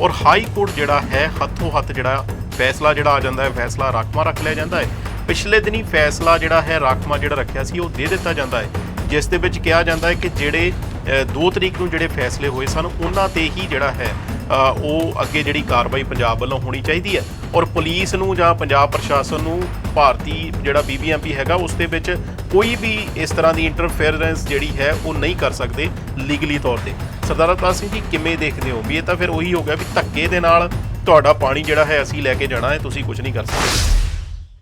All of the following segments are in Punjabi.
ਔਰ ਹਾਈ ਕੋਰਟ ਜਿਹੜਾ ਹੈ, ਹੱਥੋਂ ਹੱਥ ਜਿਹੜਾ ਫੈਸਲਾ ਜਿਹੜਾ ਆ ਜਾਂਦਾ ਹੈ, ਫੈਸਲਾ ਰਾਖਵਾਂ ਰੱਖ ਲਿਆ ਜਾਂਦਾ ਹੈ। ਪਿਛਲੇ ਦਿਨੀ ਫੈਸਲਾ ਜਿਹੜਾ ਹੈ, ਰਾਖਵਾਂ ਜਿਹੜਾ ਰੱਖਿਆ ਸੀ, ਉਹ ਦੇ ਦਿੱਤਾ ਜਾਂਦਾ ਹੈ। ਜਿਸ ਦੇ ਵਿੱਚ ਕਿਹਾ ਜਾਂਦਾ ਹੈ ਕਿ ਜਿਹੜੇ 2 ਤਰੀਕ ਨੂੰ ਜਿਹੜੇ ਫੈਸਲੇ ਹੋਏ ਸਨ, ਉਹਨਾਂ ਤੇ ਹੀ ਜਿਹੜਾ ਹੈ ਉਹ ਅੱਗੇ ਜਿਹੜੀ ਕਾਰਵਾਈ ਪੰਜਾਬ ਵੱਲੋਂ ਹੋਣੀ ਚਾਹੀਦੀ ਹੈ। ਔਰ ਪੁਲਿਸ ਨੂੰ ਜਾਂ ਪੰਜਾਬ ਪ੍ਰਸ਼ਾਸਨ ਨੂੰ ਭਾਰਤੀ ਜਿਹੜਾ ਬੀਬੀਐਮਪੀ ਹੈਗਾ, ਉਸ ਦੇ ਵਿੱਚ ਕੋਈ ਵੀ ਇਸ ਤਰ੍ਹਾਂ ਦੀ ਇੰਟਰਫੇਰੈਂਸ ਜਿਹੜੀ ਹੈ, ਉਹ ਨਹੀਂ ਕਰ ਸਕਦੇ ਲੀਗਲੀ ਤੌਰ ਤੇ। ਸਰਦਾਰ ਅਵਤਾਰ ਸਿੰਘ ਜੀ ਕਿਵੇਂ ਦੇਖਦੇ ਹੋ? ਵੀ ਇਹ ਤਾਂ ਫਿਰ ਉਹੀ ਹੋ ਗਿਆ ਵੀ ਧੱਕੇ ਦੇ ਨਾਲ ਤੁਹਾਡਾ ਪਾਣੀ ਜਿਹੜਾ ਹੈ ਅਸੀਂ ਲੈ ਕੇ ਜਾਣਾ ਹੈ ਤੁਸੀਂ ਕੁਝ ਨਹੀਂ ਕਰ ਸਕਦੇ।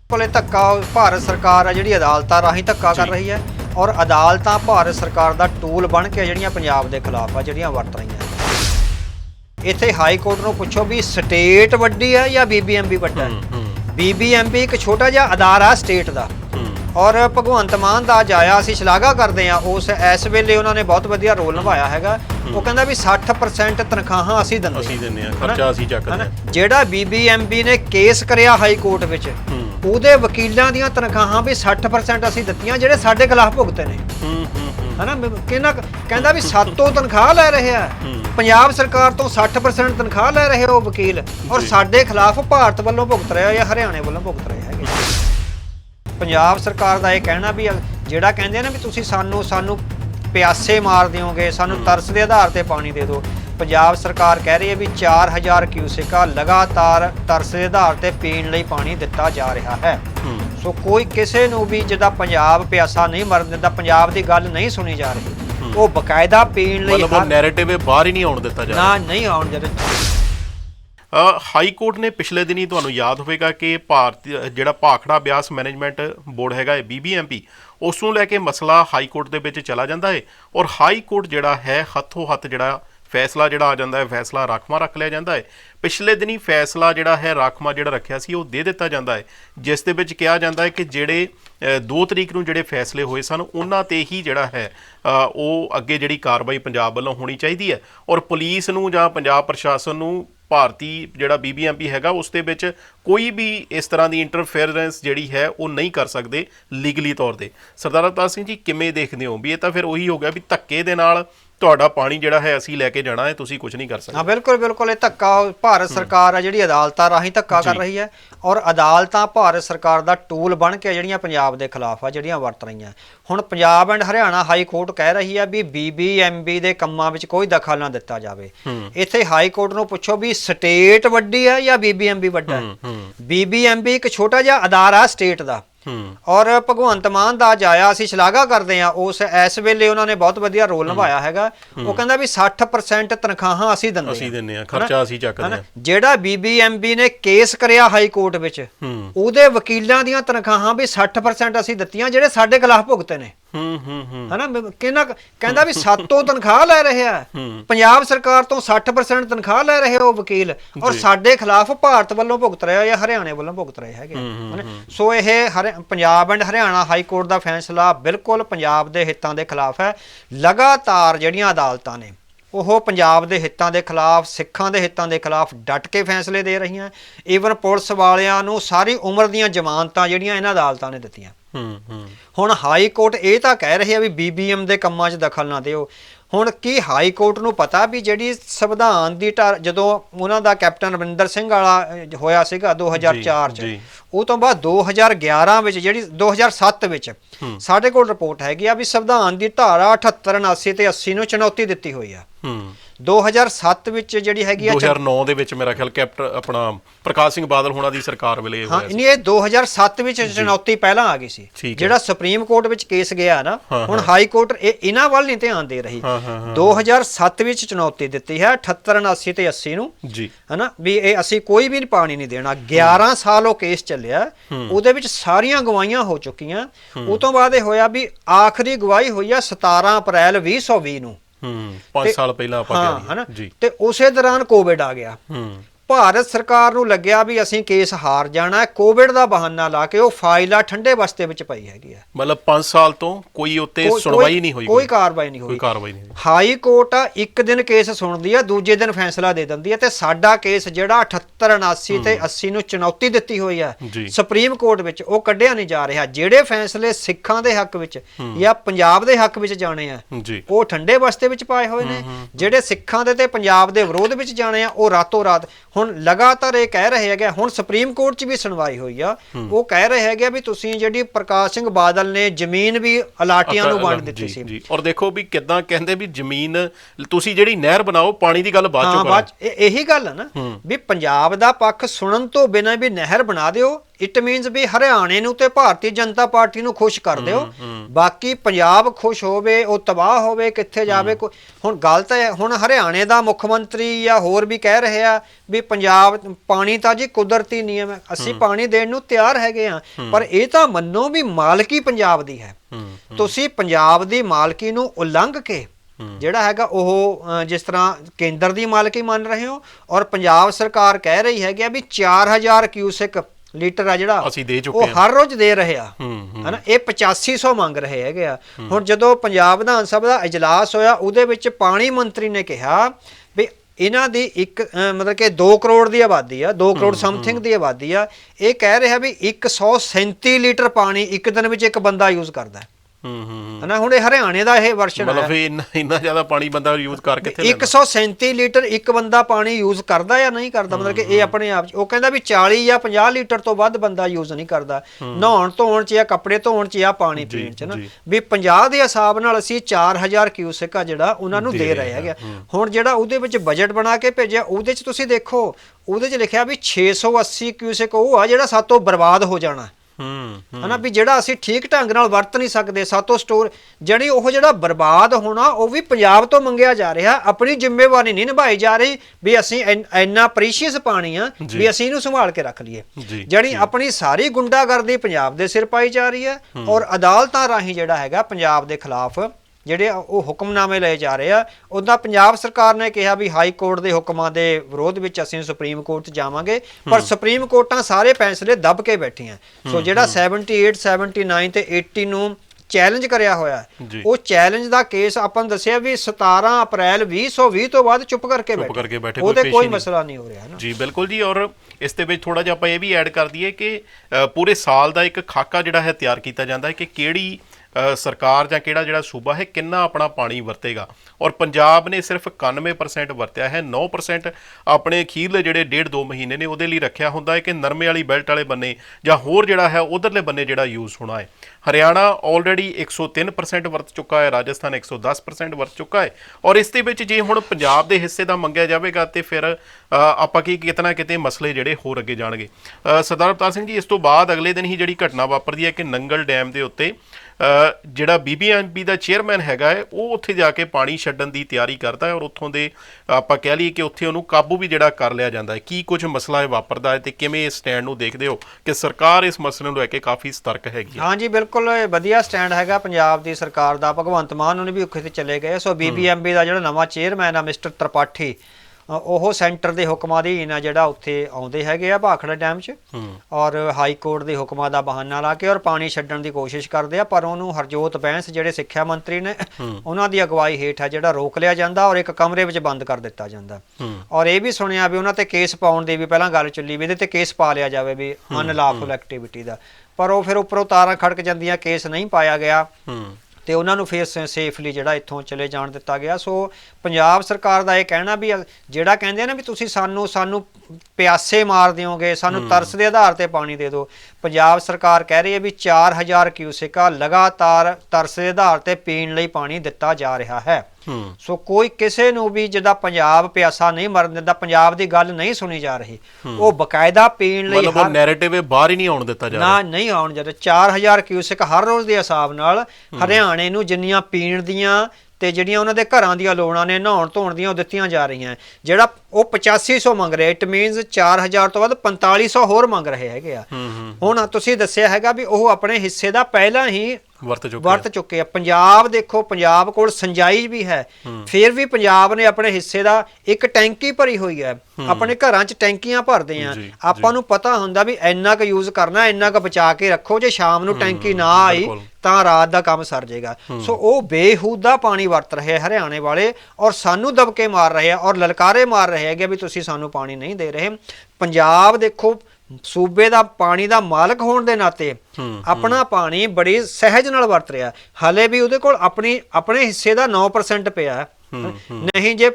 ਕੋਲੇ ਧੱਕਾ ਭਾਰਤ ਸਰਕਾਰ ਆ ਜਿਹੜੀ ਅਦਾਲਤਾਂ ਰਾਹੀਂ ਧੱਕਾ ਕਰ। ਰਹੀ ਹੈ ਔਰ ਅਦਾਲਤਾਂ ਭਾਰਤ ਸਰਕਾਰ ਦਾ ਟੂਲ ਬਣ ਕੇ ਜਿਹੜੀਆਂ ਪੰਜਾਬ ਦੇ ਖਿਲਾਫ ਆ ਜਿਹੜੀਆਂ ਵਰਤ ਰਹੀਆਂ ਇੱਥੇ ਹਾਈ ਕੋਰਟ ਨੂੰ ਪੁੱਛੋ ਵੀ ਸਟੇਟ ਵੱਡੀ ਹੈ ਜਾਂ ਬੀਬੀਐਮਬੀ ਵੱਡਾ? ਹੈ। ਬੀਬੀਐਮਬੀ ਇੱਕ ਛੋਟਾ ਜਿਹਾ ਅਦਾਰਾ ਸਟੇਟ ਦਾ। ਔਰ ਭਗਵੰਤ ਮਾਨ ਦਾ ਅੱਜ ਆਇਆ ਅਸੀਂ ਸ਼ਲਾਘਾ ਕਰਦੇ ਆ ਉਸ ਇਸ ਵੇਲੇ ਉਹਨਾਂ ਨੇ ਬਹੁਤ ਵਧੀਆ ਰੋਲ ਨਿਭਾਇਆ ਹੈਗਾ। ਉਹ ਕਹਿੰਦਾ ਵੀ 60% ਤਨਖਾਹਾਂ ਅਸੀਂ ਦਿੰਦੇ ਅਸੀਂ ਦਿੰਦੇ ਹਨਾ? ਖਰਚਾ ਅਸੀਂ ਚੱਕਦੇ? ਹਾਂ। ਜਿਹੜਾ ਬੀਬੀਐਮਬੀ ਨੇ ਕੇਸ ਕਰਿਆ ਹਾਈ ਕੋਰਟ ਵਿੱਚ ਉਹਦੇ ਵਕੀਲਾਂ ਦੀਆਂ ਤਨਖਾਹਾਂ ਵੀ 60% ਅਸੀਂ ਦਿੱਤੀਆਂ ਜਿਹੜੇ ਸਾਡੇ ਖਿਲਾਫ ਭੁਗਤੇ ਨੇ। ਹੂੰ ਹੂੰ ਹੂੰ। ਹਨਾ? ਵੀ ਕਿਹਨਾਂ ਕਹਿੰਦਾ ਵੀ ਸਾਤੋਂ ਤਨਖਾਹ ਲੈ ਰਹੇ ਆ। ਹੂੰ। ਪੰਜਾਬ ਸਰਕਾਰ ਤੋਂ 60% ਤਨਖਾਹ ਲੈ ਰਹੇ ਉਹ ਵਕੀਲ ਔਰ। ਸਾਡੇ ਖਿਲਾਫ ਭਾਰਤ ਵੱਲੋਂ ਭੁਗਤ ਰਹੇ ਆ ਜਾਂ ਹਰਿਆਣੇ ਵੱਲੋਂ ਭੁਗਤ ਰਹੇ ਹੈਗੇ। ਪੰਜਾਬ ਸਰਕਾਰ ਦਾ ਇਹ ਕਹਿਣਾ ਵੀ ਜਿਹੜਾ ਕਹਿੰਦੇ ਨਾ ਵੀ ਤੁਸੀਂ ਸਾਨੂੰ ਸਾਨੂੰ ਪਿਆਸੇ ਮਾਰ ਦਿਓਗੇ ਸਾਨੂੰ ਤਰਸ ਦੇ ਆਧਾਰ ਤੇ ਪਾਣੀ ਦੇ ਦਿਓ। ਪੰਜਾਬ ਸਰਕਾਰ ਕਹਿ ਰਹੀ ਹੈ ਵੀ 4000 ਕਿਊਸਿਕਾ ਲਗਾਤਾਰ ਤਰਸ ਦੇ ਆਧਾਰ ਤੇ ਪੀਣ ਲਈ ਪਾਣੀ ਦਿੱਤਾ ਜਾ ਰਿਹਾ ਹੈ। ਸੋ ਕੋਈ ਕਿਸੇ ਨੂੰ ਵੀ ਜਿਹਦਾ ਪੰਜਾਬ ਪਿਆਸਾ ਨਹੀਂ ਮਰਨ ਦਿੰਦਾ ਪੰਜਾਬ ਦੀ ਗੱਲ ਨਹੀਂ ਸੁਣੀ ਜਾ ਰਹੀ। ਉਹ ਬਕਾਇਦਾ ਪੀਣ ਲਈ ਮਤਲਬ ਨੈਰੇਟਿਵ ਬਾਹਰ ਹੀ ਨਹੀਂ ਆਉਣ ਦਿੱਤਾ ਜਾ ਰਿਹਾ। ਨਾ ਨਹੀਂ ਆਉਣ ਅ, ਹਾਈ ਕੋਰਟ ਨੇ ਪਿਛਲੇ ਦਿਨੀ ਤੁਹਾਨੂੰ ਯਾਦ ਹੋਵੇਗਾ ਕਿ ਭਾਰਤੀ ਜਿਹੜਾ ਭਾਖੜਾ ਬਿਆਸ ਮੈਨੇਜਮੈਂਟ ਬੋਰਡ ਹੈਗਾ ਹੈ ਬੀਬੀਐਮਪੀ ਉਸ ਨੂੰ ਲੈ ਕੇ ਮਸਲਾ ਹਾਈ ਕੋਰਟ ਦੇ ਵਿੱਚ ਚਲਾ ਜਾਂਦਾ ਹੈ ਔਰ ਹਾਈ ਕੋਰਟ ਜਿਹੜਾ ਹੈ, ਹੱਥੋਂ ਹੱਥ ਜਿਹੜਾ ਫੈਸਲਾ ਜਿਹੜਾ ਆ ਜਾਂਦਾ ਹੈ, ਫੈਸਲਾ ਰਾਖਵਾਂ ਰੱਖ ਲਿਆ ਜਾਂਦਾ ਹੈ। ਪਿਛਲੇ ਦਿਨੀ ਫੈਸਲਾ ਜਿਹੜਾ ਹੈ, ਰਾਖਵਾਂ ਜਿਹੜਾ ਰੱਖਿਆ ਸੀ, ਉਹ ਦੇ ਦਿੱਤਾ ਜਾਂਦਾ ਹੈ। ਜਿਸ ਦੇ ਵਿੱਚ ਕਿਹਾ ਜਾਂਦਾ ਹੈ ਕਿ ਜਿਹੜੇ 2 ਤਰੀਕ ਨੂੰ ਜਿਹੜੇ ਫੈਸਲੇ ਹੋਏ ਸਨ, ਉਹਨਾਂ ਤੇ ਹੀ ਜਿਹੜਾ ਹੈ ਉਹ ਅੱਗੇ ਜਿਹੜੀ ਕਾਰਵਾਈ ਪੰਜਾਬ ਵੱਲੋਂ ਹੋਣੀ ਚਾਹੀਦੀ ਹੈ ਔਰ ਪੁਲਿਸ ਨੂੰ ਜਾਂ ਪੰਜਾਬ ਪ੍ਰਸ਼ਾਸਨ ਨੂੰ ਭਾਰਤੀ ਜਿਹੜਾ ਬੀਬੀਐਮਪੀ ਹੈਗਾ, ਉਸ ਦੇ ਵਿੱਚ ਕੋਈ ਵੀ ਇਸ ਤਰ੍ਹਾਂ ਦੀ ਇੰਟਰਫੇਰੈਂਸ ਜਿਹੜੀ ਹੈ, ਉਹ ਨਹੀਂ ਕਰ ਸਕਦੇ ਲੀਗਲੀ ਤੌਰ ਤੇ। ਸਰਦਾਰ ਅਵਤਾਰ ਸਿੰਘ ਜੀ, ਕਿਵੇਂ ਦੇਖਦੇ ਹੋ? ਵੀ ਇਹ ਤਾਂ ਫਿਰ ਉਹੀ ਹੋ ਗਿਆ ਵੀ ਧੱਕੇ ਦੇ ਨਾਲ ਤੁਹਾਡਾ ਪਾਣੀ ਜਿਹੜਾ ਹੈ ਅਸੀਂ ਲੈ ਕੇ ਜਾਣਾ ਹੈ ਤੁਸੀਂ ਕੁਝ ਨਹੀਂ ਕਰ ਸਕਦੇ। ਹਾਂ ਬਿਲਕੁਲ ਬਿਲਕੁਲ ਇਹ ਧੱਕਾ ਭਾਰਤ ਸਰਕਾਰ ਆ ਜਿਹੜੀ ਅਦਾਲਤਾਂ ਰਾਹੀਂ ਧੱਕਾ ਕਰ। ਰਹੀ ਹੈ ਔਰ ਅਦਾਲਤਾਂ ਭਾਰਤ ਸਰਕਾਰ ਦਾ ਟੂਲ ਬਣ ਕੇ ਜਿਹੜੀਆਂ ਪੰਜਾਬ ਦੇ ਖਿਲਾਫ ਆ ਜਿਹੜੀਆਂ ਵਰਤ ਰਹੀਆਂ। ਹੁਣ Punjab and Haryana high court ਕਹਿ ਰਹੀ ਹੈ ਵੀ ਬੀਬੀਐਮਬੀ ਦੇ ਕੰਮਾਂ ਵਿੱਚ ਕੋਈ ਦਖਲ ਨਾ ਦਿੱਤਾ ਜਾਵੇ। ਇੱਥੇ ਹਾਈ ਕੋਰਟ ਨੂੰ ਪੁੱਛੋ ਵੀ ਸਟੇਟ ਵੱਡੀ ਹੈ ਜਾਂ ਬੀਬੀਐਮਬੀ ਵੱਡਾ ਹੈ? ਬੀਬੀਐਮਬੀ ਇੱਕ ਛੋਟਾ ਜਿਹਾ ਅਦਾਰਾ ਸਟੇਟ ਦਾ। ਔਰ ਭਗਵੰਤ ਮਾਨ ਦਾ ਅੱਜ ਆਇਆ ਅਸੀਂ ਸ਼ਲਾਘਾ ਕਰਦੇ ਆ ਉਸ ਇਸ ਵੇਲੇ ਉਹਨਾਂ ਨੇ ਬਹੁਤ ਵਧੀਆ ਰੋਲ ਨਿਭਾਇਆ ਹੈਗਾ। ਉਹ ਕਹਿੰਦਾ ਵੀ 60% ਤਨਖਾਹਾਂ ਅਸੀਂ ਦਿੰਦੇ ਅਸੀਂ ਹਾਂ। ਦਿੰਦੇ ਹਾਂ ਖਰਚਾ ਅਸੀਂ ਚੱਕਦੇ? ਹਾਂ। ਜਿਹੜਾ ਬੀਬੀਐਮਬੀ ਨੇ ਕੇਸ ਕਰਿਆ ਹਾਈ ਕੋਰਟ ਵਿੱਚ ਉਹਦੇ ਵਕੀਲਾਂ ਦੀਆਂ ਤਨਖਾਹਾਂ ਵੀ 60% ਅਸੀਂ ਦਿੱਤੀਆਂ ਜਿਹੜੇ ਸਾਡੇ ਖਿਲਾਫ ਭੁਗਤੇ ਨੇ। ਹੂੰ ਹੂੰ ਹੂੰ। ਹਨਾ? ਵੀ ਕਿਹਨਾਂ ਕਹਿੰਦਾ ਵੀ ਸਾਤੋਂ ਤਨਖਾਹ ਲੈ ਰਹੇ। ਪੰਜਾਬ ਸਰਕਾਰ ਤੋਂ 60% ਤਨਖਾਹ ਲੈ ਰਹੇ ਉਹ ਵਕੀਲ ਔਰ। ਸਾਡੇ ਖਿਲਾਫ ਭਾਰਤ ਵੱਲੋਂ ਭੁਗਤ ਰਹੇ ਜਾਂ ਹਰਿਆਣੇ ਵੱਲੋਂ ਭੁਗਤ ਰਹੇ ਹੈਗੇ? ਸੋ ਇਹ Punjab and Haryana high court ਦਾ ਫੈਸਲਾ ਬਿਲਕੁਲ ਪੰਜਾਬ ਦੇ ਹਿੱਤਾਂ ਦੇ ਖਿਲਾਫ ਹੈ। ਲਗਾਤਾਰ ਜਿਹੜੀਆਂ ਅਦਾਲਤਾਂ ਨੇ ਉਹ ਪੰਜਾਬ ਦੇ ਹਿੱਤਾਂ ਦੇ ਖਿਲਾਫ ਸਿੱਖਾਂ ਦੇ ਹਿੱਤਾਂ ਦੇ ਖਿਲਾਫ ਡਟ ਕੇ ਫੈਸਲੇ ਦੇ ਰਹੀਆਂ। ਈਵਨ ਪੁਲਿਸ ਵਾਲਿਆਂ ਨੂੰ ਸਾਰੀ ਉਮਰ ਦੀਆਂ ਜ਼ਮਾਨਤਾਂ ਜਿਹੜੀਆਂ ਇਹਨਾਂ ਅਦਾਲਤਾਂ ਨੇ ਦਿੱਤੀਆਂ। ਹੂੰ ਹੂੰ ਹੁਣ ਹਾਈ ਕੋਰਟ ਇਹ ਤਾਂ ਕਹਿ ਰਹੀ ਹੈ ਵੀ ਬੀਬੀਐਮ ਦੇ ਕੰਮਾਂ 'ਚ ਦਖਲ ਨਾ ਦਿਓ ਹੁਣ ਕੀ ਹਾਈ ਕੋਰਟ ਨੂੰ ਪਤਾ ਵੀ ਜਿਹੜੀ ਸੰਵਿਧਾਨ ਦੀ ਜਦੋਂ ਉਹਨਾਂ ਦਾ ਕੈਪਟਨ ਰਵਿੰਦਰ ਸਿੰਘ ਵਾਲਾ ਹੋਇਆ ਸੀਗਾ 2004 'ਚ। ਉਹ ਤੋਂ ਬਾਅਦ 2011 ਵਿੱਚ ਜਿਹੜੀ 2007 ਵਿੱਚ। ਸਾਡੇ ਕੋਲ ਰਿਪੋਰਟ ਹੈਗੀ ਆ ਵੀ ਸੰਵਿਧਾਨ ਦੀ ਧਾਰਾ 78 79 ਤੇ 80 ਨੂੰ ਚੁਣੌਤੀ ਦਿੱਤੀ ਹੋਈ ਆ ਹੂੰ 2007 ਵਿੱਚ ਜਿਹੜੀ ਹੈਗੀ ਆ ਚ- 2009 ਦੇ ਵਿੱਚ ਮੇਰਾ ਖਿਆਲ ਕੈਪਟਨ ਆਪਣਾ ਪ੍ਰਕਾਸ਼ ਸਿੰਘ ਬਾਦਲ ਹੋਣਾ ਦੀ ਸਰਕਾਰ ਵੇਲੇ ਹਾਂ ਹੋਇਆ ਸੀ। ਨਹੀਂ ਇਹ 2007 ਵਿੱਚ ਚੁਣੌਤੀ ਪਹਿਲਾਂ ਆ ਗਈ ਸੀ। ਜਿਹੜਾ ਸੁਪਰੀਮ ਕੋਰਟ ਵਿੱਚ ਕੇਸ ਗਿਆ ਨਾ ਹੁਣ। ਹਾਈ ਕੋਰਟ ਇਹ ਇਹਨਾਂ ਵੱਲ ਨਹੀਂ ਧਿਆਨ ਦੇ ਰਹੀ। ਹਾਂ, ਹਾਂ, ਹਾਂ। 2007 ਵਿੱਚ ਚੁਣੌਤੀ ਦਿੱਤੀ ਹੈ 78 79 ਤੇ 80 ਨੂੰ। ਜੀ। ਹਨਾ ਵੀ ਇਹ ਅਸੀਂ ਕੋਈ ਵੀ ਪਾਣੀ ਨਹੀਂ ਦੇਣਾ। 11 ਸਾਲ ਉਹ ਕੇਸ ਚੱਲਿਆ। ਉਹਦੇ ਵਿੱਚ ਸਾਰੀਆਂ ਗਵਾਹੀਆਂ ਹੋ ਚੁੱਕੀਆਂ। ਤੋਂ ਬਾਅਦ ਇਹ ਹੋਇਆ ਵੀ ਆਖਰੀ ਗਵਾਹੀ ਹੋਈ ਆ 17 ਅਪ੍ਰੈਲ 2020 ਨੂੰ। ਹੂੰ 5 ਤੇ- ਸਾਲ ਪਹਿਲਾਂ ਆਪਾਂ ਹਾਂ ਕਹਿ ਹਨਾ? ਤੇ ਉਸੇ ਦੌਰਾਨ ਕੋਵਿਡ ਆ ਗਿਆ। ਹੂੰ। ਭਾਰਤ ਸਰਕਾਰ ਨੂੰ ਲੱਗਿਆ ਵੀ ਅਸੀਂ ਕੇਸ ਹਾਰ ਜਾਣਾ ਹੈ ਕੋਵਿਡ ਦਾ ਬਹਾਨਾ ਲਾ ਕੇ ਉਹ ਫਾਈਲ ਆ ਠੰਡੇ ਬਸਤੇ ਵਿੱਚ ਪਈ ਹੈਗੀ ਆ ਮਤਲਬ 5 ਸਾਲ ਤੋਂ ਕੋਈ ਉੱਤੇ ਕੋਈ- ਸੁਣਵਾਈ ਨਹੀਂ ਹੋਈ ਕੋਈ ਕਾਰਵਾਈ ਨਹੀਂ ਕੋਈ ਹੋਈ। ਕਾਰਵਾਈ ਨਹੀਂ ਹੋਈ। ਹਾਈ ਕੋਰਟ ਆ ਇੱਕ ਦਿਨ ਕੇਸ ਸੁਣਦੀ ਆ ਦੂਜੇ ਦਿਨ ਫੈਸਲਾ ਦੇ ਦਿੰਦੀ ਆ ਤੇ ਸਾਡਾ ਕੇਸ ਜਿਹੜਾ 78 79 ਤੇ 80 ਨੂੰ ਚੁਣੌਤੀ ਦਿੱਤੀ ਹੋਈ ਆ ਜੀ। ਸੁਪਰੀਮ ਕੋਰਟ ਵਿੱਚ ਉਹ ਕੱਢਿਆ ਨਹੀਂ ਜਾ ਰਿਹਾ। ਜਿਹੜੇ ਫੈਸਲੇ ਸਿੱਖਾਂ ਦੇ ਹੱਕ ਵਿੱਚ ਜਾਂ ਪੰਜਾਬ ਦੇ ਹੱਕ ਵਿੱਚ ਜਾਣੇ ਆ ਜੀ। ਉਹ ਠੰਡੇ ਬਸਤੇ ਵਿੱਚ ਪਾਏ ਹੋਏ ਨੇ। ਜਿਹੜੇ ਸਿੱਖਾਂ ਦੇ ਤੇ ਪੰਜਾਬ ਦੇ ਵਿਰੋਧ ਵਿੱਚ ਜਾਣੇ ਆ ਉਹ ਰਾਤੋਂ ਰਾਤ ਹੁਣ ਲਗਾਤਾਰ ਇਹ ਕਹਿ ਰਹੇ ਹੈਗੇ ਹੁਣ ਸੁਪਰੀਮ ਕੋਰਟ 'ਚ ਵੀ ਸੁਣਵਾਈ ਹੋਈ ਆ। ਉਹ ਕਹਿ ਰਹੇ ਹੈਗੇ ਵੀ ਤੁਸੀਂ ਜਿਹੜੀ ਪ੍ਰਕਾਸ਼ ਸਿੰਘ ਬਾਦਲ ਨੇ ਜ਼ਮੀਨ ਵੀ ਅਲਾਟੀਆਂ ਨੂੰ ਵੰਡ ਦਿੱਤੀ ਸੀ। ਔਰ ਦੇਖੋ ਵੀ ਕਿਦਾਂ ਕਹਿੰਦੇ ਵੀ ਜ਼ਮੀਨ ਤੁਸੀਂ ਜਿਹੜੀ ਨਹਿਰ ਬਣਾਓ ਪਾਣੀ ਦੀ ਗੱਲ ਬਾਅਦ ਚੋਂ 'ਚ ਇਹ- ਗੱਲ ਹੈ ਨਾ ਵੀ ਪੰਜਾਬ ਦਾ ਪੱਖ ਸੁਣਨ ਤੋਂ ਬਿਨਾਂ ਵੀ ਨਹਿਰ ਬਣਾ ਦਿਓ ਇਟ ਮੀਨਸ ਵੀ ਹਰਿਆਣੇ ਨੂੰ ਤੇ ਭਾਰਤੀ ਜਨਤਾ ਪਾਰਟੀ ਨੂੰ ਖੁਸ਼ ਕਰ ਦਿਓ। ਬਾਕੀ ਪੰਜਾਬ ਖੁਸ਼ ਹੋਵੇ ਉਹ ਤਬਾਹ ਹੋਵੇ ਕਿੱਥੇ ਜਾਵੇ ਕੋਈ ਹੁਣ ਗੱਲ ਤਾਂ ਹੁਣ ਹਰਿਆਣੇ ਦਾ ਮੁੱਖ ਮੰਤਰੀ ਜਾਂ ਹੋਰ ਵੀ ਕਹਿ ਰਹੇ ਆ ਵੀ ਪੰਜਾਬ ਪਾਣੀ ਤਾਂ ਜੀ ਕੁਦਰਤੀ ਨਿਯਮ ਹੈ। ਅਸੀਂ ਪਾਣੀ ਦੇਣ ਨੂੰ ਤਿਆਰ ਹੈਗੇ ਆ ਪਰ ਇਹ ਤਾਂ ਮੰਨੋ ਵੀ ਮਾਲਕੀ ਪੰਜਾਬ ਦੀ ਹੈ। ਤੁਸੀਂ ਪੰਜਾਬ ਦੀ ਮਾਲਕੀ ਨੂੰ ਉਲੰਘ ਕੇ ਜਿਹੜਾ ਹੈਗਾ ਉਹ ਜਿਸ ਤਰ੍ਹਾਂ ਕੇਂਦਰ ਦੀ ਮਾਲਕੀ ਮੰਨ ਰਹੇ ਹੋ ਔਰ ਪੰਜਾਬ ਸਰਕਾਰ ਕਹਿ ਰਹੀ ਹੈਗੀ ਆ ਵੀ 4000 ਕਿਊਸਿਕ ਲੀਟਰ ਆ ਜਿਹੜਾ ਅਸੀਂ ਦੇ ਚੁੱਕੇ ਉਹ। ਹਰ ਰੋਜ਼ ਦੇ ਰਹੇ ਆ। ਹਨਾ ਇਹ 8500 ਮੰਗ ਰਹੇ ਹੈਗੇ ਆ। ਹੁਣ ਜਦੋਂ ਪੰਜਾਬ ਵਿਧਾਨ ਸਭਾ ਦਾ ਇਜਲਾਸ ਹੋਇਆ ਉਹਦੇ ਵਿੱਚ ਪਾਣੀ ਮੰਤਰੀ ਨੇ ਕਿਹਾ ਇਹਨਾਂ ਦੀ ਇੱਕ ਮਤਲਬ ਕਿ 2 ਕਰੋੜ ਦੀ ਆਬਾਦੀ ਆ 2 ਕਰੋੜ ਸਮਥਿੰਗ ਦੀ ਆਬਾਦੀ ਆ। ਇਹ ਕਹਿ ਰਿਹਾ ਵੀ 137 ਲੀਟਰ ਪਾਣੀ ਇੱਕ ਦਿਨ ਵਿੱਚ ਇੱਕ ਬੰਦਾ ਯੂਜ਼ ਕਰਦਾ ਹੈ। ਹੂੰ ਹੂੰ ਹਨਾ ਹੁਣ ਇਹ ਹਰਿਆਣੇ ਦਾ ਇਹ ਵਰਸ਼ਨ ਮਤਲਬ ਹੈ। ਫਿਰ ਇੰਨਾ ਇੰਨਾ ਜ਼ਿਆਦਾ ਪਾਣੀ ਬੰਦਾ ਯੂਜ਼ ਕਰ ਕਿੱਥੇ ਲੈਂਦਾ? 137 ਲੀਟਰ ਇੱਕ ਬੰਦਾ ਪਾਣੀ ਯੂਜ਼ ਕਰਦਾ ਜਾਂ ਨਹੀਂ ਕਰਦਾ? ਮਤਲਬ ਕਿ ਇਹ ਆਪਣੇ ਆਪ ਉਹ ਕਹਿੰਦਾ ਵੀ 40 ਜਾਂ 50 ਲੀਟਰ ਤੋਂ ਵੱਧ ਬੰਦਾ ਯੂਜ਼ ਨਹੀਂ ਕਰਦਾ। ਨਹਾਉਣ ਧੋਣ 'ਚ ਜਾਂ ਕੱਪੜੇ ਧੋਣ 'ਚ ਜਾਂ ਪਾਣੀ ਪੀਣ 'ਚ ਨਾ। ਵੀ 50 ਦੇ ਹਿਸਾਬ ਨਾਲ ਅਸੀਂ 4000 ਕਿਊਸਿਕ ਆ ਜਿਹੜਾ ਉਹਨਾਂ ਨੂੰ ਦੇ ਰਹੇ ਹੈਗੇ। ਹੁਣ ਜਿਹੜਾ ਉਹਦੇ ਵਿੱਚ ਬਜਟ ਬਣਾ ਕੇ ਭੇਜਿਆ ਉਹਦੇ 'ਚ ਤੁਸੀਂ ਦੇਖੋ ਉਹਦੇ 'ਚ ਲਿਖਿਆ ਵੀ 680 ਕਿਊਸਿਕ ਉਹ ਆ ਜਿਹੜਾ ਸਾਤੋਂ ਬਰਬਾਦ ਹੋ ਜਾਣਾ। ਹੂੰ ਹਨਾ ਵੀ ਜਿਹੜਾ ਅਸੀਂ ਠੀਕ ਢੰਗ ਨਾਲ ਵਰਤ ਨਹੀਂ ਸਕਦੇ ਸਾਤੋਂ ਸਟੋਰ ਜਿਹੜੀ ਉਹ ਜਿਹੜਾ ਬਰਬਾਦ ਹੋਣਾ ਉਹ ਵੀ ਪੰਜਾਬ ਤੋਂ ਮੰਗਿਆ ਜਾ ਰਿਹਾ ਆਪਣੀ ਜ਼ਿੰਮੇਵਾਰੀ ਨਹੀਂ ਨਿਭਾਈ ਜਾ ਰਹੀ ਵੀ ਅਸੀਂ ਇੰਨ- ਪ੍ਰੀਸ਼ੀਅਸ ਪਾਣੀ ਆ। ਵੀ ਅਸੀਂ ਇਹਨੂੰ ਸੰਭਾਲ ਕੇ ਰੱਖ ਲਈਏ। ਜੀ, ਜਿਹੜੀ ਆਪਣੀ ਸਾਰੀ ਗੁੰਡਾਗਰਦੀ ਪੰਜਾਬ ਦੇ ਸਿਰ ਪਾਈ ਜਾ ਰਹੀ ਹੈ। ਔਰ ਅਦਾਲਤਾਂ ਰਾਹੀਂ ਜਿਹੜਾ ਹੈਗਾ ਪੰਜਾਬ ਦੇ ਖਿਲਾਫ ਜਿਹੜੇ ਉਹ ਹੁਕਮਨਾਮੇ ਲਏ ਜਾ ਰਹੇ ਆ ਉਹਦਾ ਪੰਜਾਬ ਸਰਕਾਰ ਨੇ ਕਿਹਾ ਵੀ ਹਾਈ ਕੋਰਟ ਦੇ ਹੁਕਮਾਂ ਦੇ ਵਿਰੋਧ ਵਿੱਚ ਅਸੀਂ ਸੁਪਰੀਮ ਕੋਰਟ 'ਚ ਜਾਵਾਂਗੇ ਪਰ ਸੁਪਰੀਮ ਕੋਰਟਾਂ ਸਾਰੇ ਫੈਸਲੇ ਦੱਬ ਕੇ ਬੈਠੀਆਂ। ਸੋ ਜਿਹੜਾ 78 79 ਤੇ 80 ਨੂੰ ਚੈਲੰਜ ਕਰਿਆ ਹੋਇਆ। ਉਹ ਚੈਲੰਜ ਦਾ ਕੇਸ ਆਪਾਂ ਨੂੰ ਦੱਸਿਆ ਵੀ 17 ਅਪ੍ਰੈਲ 2020 ਤੋਂ ਬਾਅਦ ਚੁੱਪ ਕਰਕੇ ਬੈਠੇ। ਉਹਦੇ ਕੋਈ। ਮਸਲਾ ਨਹੀਂ ਹੋ ਰਿਹਾ ਨਾ। ਜੀ ਬਿਲਕੁਲ ਜੀ ਔਰ ਇਸ ਦੇ ਵਿੱਚ ਥੋੜਾ ਜਿਹਾ ਆਪਾਂ ਇਹ ਵੀ ਐਡ ਕਰ ਦਈਏ ਕਿ ਪੂਰੇ ਸਾਲ ਦਾ ਇੱਕ ਖਾਕਾ ਜਿਹੜਾ ਹੈ ਤਿਆਰ ਕੀਤਾ ਜਾਂਦਾ ਹੈ ਕਿ ਕਿਹੜੀ ਸਰਕਾਰ ਜਾਂ ਕਿਹੜਾ ਜਿਹੜਾ ਸੂਬਾ ਹੈ, ਕਿੰਨਾ ਆਪਣਾ ਪਾਣੀ ਵਰਤੇਗਾ? ਔਰ ਪੰਜਾਬ ਨੇ ਸਿਰਫ 91% ਵਰਤਿਆ ਹੈ 9% ਆਪਣੇ ਅਖੀਰਲੇ ਜਿਹੜੇ ਡੇਢ ਦੋ ਮਹੀਨੇ ਨੇ, ਉਹਦੇ ਲਈ ਰੱਖਿਆ ਹੁੰਦਾ ਹੈ ਕਿ ਨਰਮੇ ਵਾਲੀ ਬੈਲਟ ਵਾਲੇ ਬੰਨੇ ਜਾਂ ਹੋਰ ਜਿਹੜਾ ਹੈ, ਉਧਰਲੇ ਬੰਨੇ ਜਿਹੜਾ ਯੂਜ਼ ਹੋਣਾ ਹੈ। ਹਰਿਆਣਾ ਆਲਰੇਡੀ 103% ਵਰਤ ਚੁੱਕਾ ਹੈ, ਰਾਜਸਥਾਨ 110% ਵਰਤ ਚੁੱਕਾ ਹੈ। ਔਰ ਇਸ ਦੇ ਵਿੱਚ ਜੇ ਹੁਣ ਪੰਜਾਬ ਦੇ ਹਿੱਸੇ ਦਾ ਮੰਗਿਆ ਜਾਵੇਗਾ, ਤੇ ਫਿਰ ਆਪਾਂ ਕੀ ਕਿਤਨਾ ਕਿਤੇ ਮਸਲੇ ਜਿਹੜੇ ਹੋਰ ਅੱਗੇ ਜਾਣਗੇ। ਸਰਦਾਰ ਅਵਤਾਰ ਸਿੰਘ ਜੀ, ਇਸ ਤੋਂ ਬਾਅਦ ਅਗਲੇ ਦਿਨ ਹੀ ਜਿਹੜੀ ਘਟਨਾ ਵਾਪਰਦੀ ਹੈ ਕਿ ਨੰਗਲ ਡੈਮ ਦੇ ਉੱਤੇ ਜਿਹੜਾ ਬੀਬੀਐਮਬੀ ਦਾ ਚੇਅਰਮੈਨ ਹੈਗਾ ਹੈ ਉਹ ਉੱਥੇ ਜਾ ਕੇ ਪਾਣੀ ਛੱਡਣ ਦੀ ਤਿਆਰੀ ਕਰਦਾ ਹੈ ਔਰ ਉੱਥੋਂ ਦੇ ਆਪਾਂ ਕਹਿ ਲਈਏ ਕਿ ਉੱਥੇ ਉਹਨੂੰ ਕਾਬੂ ਵੀ ਜਿਹੜਾ ਕਰ ਲਿਆ ਜਾਂਦਾ ਹੈ। ਕੀ ਕੁਝ ਮਸਲਾ ਇਹ ਵਾਪਰਦਾ ਹੈ ਤੇ ਕਿਵੇਂ ਇਸ ਸਟੈਂਡ ਨੂੰ ਦੇਖਦੇ ਹੋ ਕਿ ਸਰਕਾਰ ਇਸ ਮਸਲੇ ਨੂੰ ਲੈ ਕੇ ਕਾਫੀ ਸਤਰਕ ਹੈਗੀ ਹੈ? ਹਾਂਜੀ ਬਿਲਕੁਲ ਇਹ ਵਧੀਆ ਸਟੈਂਡ ਹੈਗਾ। ਪੰਜਾਬ ਦੀ ਸਰਕਾਰ ਦਾ ਭਗਵੰਤ ਮਾਨ ਉਹਨੇ ਵੀ ਉੱਥੇ ਤੇ ਚਲੇ ਗਏ। ਸੋ ਬੀਬੀਐਮਬੀ ਦਾ ਜਿਹੜਾ ਨਵਾਂ ਚੇਅਰਮੈਨ ਆ ਮਿਸਟਰ ਤ੍ਰਿਪਾਠੀ ਉਹ ਸੈਂਟਰ ਦੇ ਹੁਕਮਾਂ ਦੀ ਆ ਜਿਹੜਾ ਉੱਥੇ ਆਉਂਦੇ ਹੈਗੇ ਆ ਭਾਖੜਾ ਡੈਮ 'ਚ। ਔਰ ਹਾਈ ਕੋਰਟ ਦੇ ਹੁਕਮਾਂ ਦਾ ਬਹਾਨਾ ਲਾ ਕੇ ਔਰ ਪਾਣੀ ਛੱਡਣ ਦੀ ਕੋਸ਼ਿਸ਼ ਕਰਦੇ ਆ ਪਰ ਉਹਨੂੰ ਹਰਜੋਤ ਬੈਂਸ ਜਿਹੜੇ ਸਿੱਖਿਆ ਮੰਤਰੀ ਨੇ ਉਹਨਾਂ ਦੀ ਅਗਵਾਈ ਹੇਠ ਆ ਜਿਹੜਾ ਰੋਕ ਲਿਆ ਜਾਂਦਾ ਔਰ ਇੱਕ ਕਮਰੇ ਵਿੱਚ ਬੰਦ ਕਰ ਦਿੱਤਾ ਜਾਂਦਾ। ਔਰ ਇਹ ਵੀ ਸੁਣਿਆ ਵੀ ਉਹਨਾਂ ਤੇ ਕੇਸ ਪਾਉਣ ਦੀ ਵੀ ਪਹਿਲਾਂ ਗੱਲ ਚੱਲੀ ਵੀ ਇਹਦੇ ਤੇ ਕੇਸ ਪਾ ਲਿਆ ਜਾਵੇ ਵੀ ਅਨਲਾਫੁਲ ਐਕਟੀਵਿਟੀ ਦਾ। ਪਰ ਉਹ ਫਿਰ ਉੱਪਰੋਂ ਤਾਰਾਂ ਖੜਕ ਜਾਂਦੀਆਂ ਕੇਸ ਨਹੀਂ ਪਾਇਆ ਗਿਆ। ਤੇ ਉਹਨਾਂ ਨੂੰ ਫਿਰ ਸੇਫਲੀ ਜਿਹੜਾ ਇੱਥੋਂ ਚਲੇ ਜਾਣ ਦਿੱਤਾ ਗਿਆ। ਸੋ ਪੰਜਾਬ ਸਰਕਾਰ ਦਾ ਇਹ ਕਹਿਣਾ ਵੀ ਜਿਹੜਾ ਕਹਿੰਦੇ ਆ ਨਾ ਵੀ ਤੁਸੀਂ ਸਾਨੂੰ ਸਾਨੂੰ ਪਿਆਸੇ ਮਾਰ ਦਿਓਗੇ ਸਾਨੂੰ ਤਰਸ ਦੇ ਆਧਾਰ ਤੇ ਪਾਣੀ ਦੇ ਦਿਓ। ਪੰਜਾਬ ਸਰਕਾਰ ਕਹਿ ਰਹੀ ਹੈ ਵੀ 4000 ਕਿਊਸਿਕਾ ਲਗਾਤਾਰ ਤਰਸ ਦੇ ਆਧਾਰ ਤੇ ਪੀਣ ਲਈ ਪਾਣੀ ਦਿੱਤਾ ਜਾ ਰਿਹਾ ਹੂੰ। ਸੋ ਕੋਈ ਕਿਸੇ ਨੂੰ ਵੀ ਜਿਹਦਾ ਪੰਜਾਬ ਪਿਆਸਾ ਨਹੀਂ ਮਰਨ ਦਿੰਦਾ ਪੰਜਾਬ ਦੀ ਗੱਲ ਨਹੀਂ ਸੁਣੀ ਜਾ ਰਹੀ। ਉਹ ਬਕਾਇਦਾ ਪੀਣ ਲਈ ਮਤਲਬ ਉਹ ਨੈਰੇਟਿਵ ਇਹ ਬਾਹਰ ਹੀ ਨਹੀਂ ਆਉਣ ਦਿੱਤਾ ਜਾ ਰਿਹਾ। ਨਾ ਨਹੀਂ ਆਉਣ ਜਾਂਦਾ 4000 ਕਿਊਸਿਕ ਹਰ ਰੋਜ਼ ਦੇ ਹਿਸਾਬ ਨਾਲ ਹਰਿਆਣੇ ਨੂੰ ਜਿੰਨੀਆਂ ਪੀਣ ਦੀਆਂ ਤੇ ਜਿਹੜੀਆਂ ਉਹਨਾਂ ਦੇ ਘਰਾਂ ਦੀਆਂ ਲੋੜਾਂ ਨੇ ਨਹਾਉਣ ਧੋਣ ਦੀਆਂ ਉਹ ਦਿੱਤੀਆਂ ਜਾ ਰਹੀਆਂ। ਜਿਹੜਾ ਉਹ 8500 ਮੰਗ ਰਿਹਾ ਇਟ ਮੀਨਸ 4000 ਤੋਂ ਵੱਧ 4500 ਹੋਰ ਮੰਗ ਰਹੇ ਹੈਗੇ ਆ। ਹੁਣ ਤੁਸੀਂ ਦੱਸਿਆ ਹੈਗਾ ਵੀ ਉਹ ਆਪਣੇ ਹਿੱਸੇ ਦਾ ਪਹਿਲਾਂ ਹੀ ਵਰਤ ਚੁੱਕੇ ਵਰਤ ਚੁੱਕੇ ਆ। ਪੰਜਾਬ ਦੇਖੋ ਪੰਜਾਬ ਕੋਲ ਸਿੰਜਾਈ ਵੀ ਹੈ। ਫਿਰ ਵੀ ਪੰਜਾਬ ਨੇ ਆਪਣੇ ਹਿੱਸੇ ਦਾ ਇੱਕ ਟੈਂਕੀ ਭਰੀ ਹੋਈ ਹੈ। ਆਪਣੇ ਘਰਾਂ 'ਚ ਟੈਂਕੀਆਂ ਭਰਦੇ ਆ। ਆਪਾਂ ਨੂੰ ਪਤਾ ਹੁੰਦਾ ਵੀ ਇੰਨਾ ਕੁ ਯੂਜ਼ ਕਰਨਾ ਇੰਨਾ ਕੁ ਬਚਾ ਕੇ ਰੱਖੋ। ਜੇ ਸ਼ਾਮ ਨੂੰ ਟੈਂਕੀ ਨਾ ਆਈ। ਤਾਂ ਰਾਤ ਦਾ ਕੰਮ ਸਰ ਜਾਏਗਾ ਸੋ ਉਹ ਬੇਹੂਦਾ ਪਾਣੀ ਵਰਤ ਰਹੇ ਹਰਿਆਣੇ ਵਾਲੇ ਔਰ ਸਾਨੂੰ ਦਬਕੇ ਮਾਰ ਰਹੇ ਆ ਔਰ ਲਲਕਾਰੇ ਮਾਰ ਰਹੇ ਹੈਗੇ ਵੀ ਤੁਸੀਂ ਸਾਨੂੰ ਪਾਣੀ ਨਹੀਂ ਦੇ ਰਹੇ। ਪੰਜਾਬ ਦੇਖੋ ਸੂਬੇ ਦਾ ਪਾਣੀ ਦਾ ਮਾਲਕ ਹੋਣ ਦੇ ਨਾਤੇ ਆਪਣਾ ਪਾਣੀ ਬੜੀ ਸਹਿਜ ਨਾਲ ਵਰਤ ਰਿਹਾ ਹਲੇ ਵੀ ਉਹਦੇ ਕੋਲ ਆਪਣੀ ਆਪਣੇ ਹਿੱਸੇ ਦਾ 9% ਪਿਆ ਹੈ। ਨਹੀਂ ਜੇ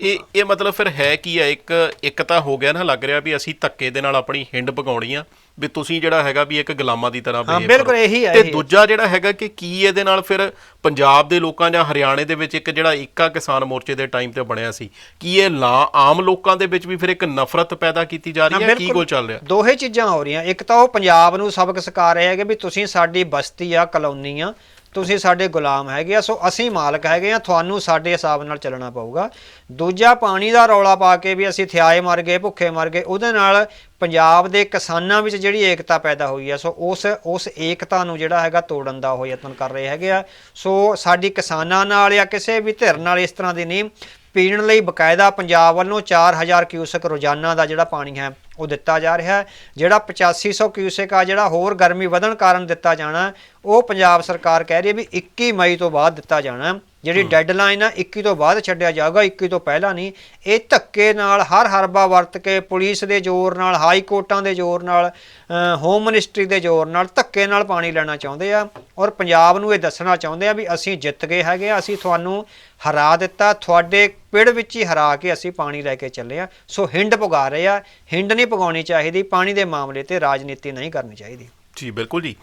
ਇਹ ਇਹ ਮਤਲਬ ਫਿਰ ਹੈ ਕੀ ਹੈ ਇੱਕ ਇੱਕ ਤਾਂ ਹੋ ਗਿਆ ਨਾ ਲੱਗ ਰਿਹਾ ਵੀ ਅਸੀਂ ਧੱਕੇ ਦੇ ਨਾਲ ਆਪਣੀ ਹਿੰਡ ਪਕਾਉਣੀ ਆ ਵੀ ਤੁਸੀਂ ਜਿਹੜਾ ਹੈਗਾ ਵੀ ਇੱਕ ਗੁਲਾਮਾਂ ਦੀ ਤਰ੍ਹਾਂ ਹਾਂ, behave ਬਿਲਕੁਲ। ਇਹੀ ਹੈ, ਤੇ। ਦੂਜਾ ਜਿਹੜਾ ਹੈਗਾ ਕਿ ਕੀ ਇਹਦੇ ਨਾਲ ਫਿਰ ਪੰਜਾਬ ਦੇ ਲੋਕਾਂ ਜਾਂ ਹਰਿਆਣੇ ਦੇ ਵਿੱਚ ਇੱਕ ਜਿਹੜਾ ਇੱਕਾ ਕਿਸਾਨ ਮੋਰਚੇ ਦੇ ਟਾਈਮ ਤੇ ਬਣਿਆ ਸੀ ਕੀ ਇਹ ਲਾ ਆਮ ਲੋਕਾਂ ਦੇ ਵਿੱਚ ਵੀ ਫਿਰ ਇੱਕ ਨਫ਼ਰਤ ਪੈਦਾ ਕੀਤੀ ਜਾ ਰਹੀ ਹੈ ਕੀ ਕੁਝ ਚੱਲ ਰਿਹਾ? ਦੋਹੇ ਚੀਜ਼ਾਂ ਹੋ ਰਹੀਆਂ। ਇੱਕ ਤਾਂ ਉਹ ਪੰਜਾਬ ਨੂੰ ਸਬਕ ਸਿਖਾ ਰਹੇ ਹੈਗੇ ਵੀ ਤੁਸੀਂ ਸਾਡੀ ਬਸਤੀ ਆ ਕਲੋਨੀ ਆ ਤੁਸੀਂ ਸਾਡੇ ਗੁਲਾਮ ਹੈਗੇ ਆ, ਸੋ ਅਸੀਂ ਮਾਲਕ ਹੈਗੇ ਆ, ਤੁਹਾਨੂੰ ਸਾਡੇ ਹਿਸਾਬ ਨਾਲ ਚੱਲਣਾ ਪਊਗਾ। ਦੂਜਾ, ਪਾਣੀ ਦਾ ਰੌਲਾ ਪਾ ਕੇ ਵੀ ਅਸੀਂ ਥਿਆਏ ਮਰ ਗਏ, ਭੁੱਖੇ ਮਰ ਗਏ, ਉਹਦੇ ਨਾਲ ਪੰਜਾਬ ਦੇ ਕਿਸਾਨਾਂ ਵਿੱਚ ਜਿਹੜੀ ਏਕਤਾ ਪੈਦਾ ਹੋਈ ਆ, ਸੋ ਉਸ ਉਸ ਏਕਤਾ ਨੂੰ ਜਿਹੜਾ ਹੈਗਾ ਤੋੜਨ ਦਾ ਉਹ ਯਤਨ ਕਰ ਰਹੇ ਹੈਗੇ ਆ। ਸੋ ਸਾਡੀ ਕਿਸਾਨਾਂ ਨਾਲ ਜਾਂ ਕਿਸੇ ਵੀ ਧਿਰ ਨਾਲ ਇਸ ਤਰ੍ਹਾਂ ਦੀ ਨਹੀਂ, ਪੀਣ ਲਈ ਬਕਾਇਦਾ ਪੰਜਾਬ ਵੱਲੋਂ 4000 ਕਿਊਸਕ ਰੋਜ਼ਾਨਾ ਦਾ ਜਿਹੜਾ ਪਾਣੀ ਹੈ ਉਹ ਦਿੱਤਾ ਜਾ ਰਿਹਾ ਹੈ, ਜਿਹੜਾ 8500 ਕਿਊਸਕ ਆ ਜਿਹੜਾ ਹੋਰ ਗਰਮੀ ਵਧਣ ਕਾਰਨ ਦਿੱਤਾ ਜਾਣਾ, ਉਹ ਪੰਜਾਬ ਸਰਕਾਰ ਕਹਿ ਰਹੀ ਹੈ ਵੀ 21 ਮਈ ਤੋਂ ਬਾਅਦ ਦਿੱਤਾ ਜਾਣਾ। ਜਿਹੜੀ ਡੈਡਲਾਈਨ ਆ 21 ਤੋਂ ਬਾਅਦ ਛੱਡਿਆ ਜਾਊਗਾ 21 ਤੋਂ ਪਹਿਲਾਂ ਨਹੀਂ। ਇਹ ਧੱਕੇ ਨਾਲ ਹਰ ਹਰਬਾ ਵਰਤ ਕੇ ਪੁਲਿਸ ਦੇ ਜ਼ੋਰ ਨਾਲ ਹਾਈ ਕੋਰਟਾਂ ਦੇ ਜ਼ੋਰ ਨਾਲ ਹੋਮ ਮਿਨਿਸਟਰੀ ਦੇ ਜ਼ੋਰ ਨਾਲ ਧੱਕੇ ਨਾਲ ਪਾਣੀ ਲੈਣਾ ਚਾਹੁੰਦੇ ਆ। ਔਰ ਪੰਜਾਬ ਨੂੰ ਇਹ ਦੱਸਣਾ ਚਾਹੁੰਦੇ ਆ ਵੀ ਅਸੀਂ ਜਿੱਤ ਗਏ ਹੈਗੇ ਆ ਅਸੀਂ ਤੁਹਾਨੂੰ ਹਰਾ ਦਿੱਤਾ ਤੁਹਾਡੇ ਪਿੜ ਵਿੱਚ ਹੀ ਹਰਾ ਕੇ ਅਸੀਂ ਪਾਣੀ ਲੈ ਕੇ ਚੱਲੇ ਆ। ਸੋ ਹਿੰਡ ਪੁਗਾ ਰਹੇ ਆ ਹਿੰਡ ਨਹੀਂ ਪਗਾਉਣੀ ਚਾਹੀਦੀ ਪਾਣੀ ਦੇ ਮਾਮਲੇ ਤੇ ਰਾਜਨੀਤੀ ਨਹੀਂ ਕਰਨੀ ਚਾਹੀਦੀ। ਜੀ ਬਿਲਕੁਲ ਜੀ।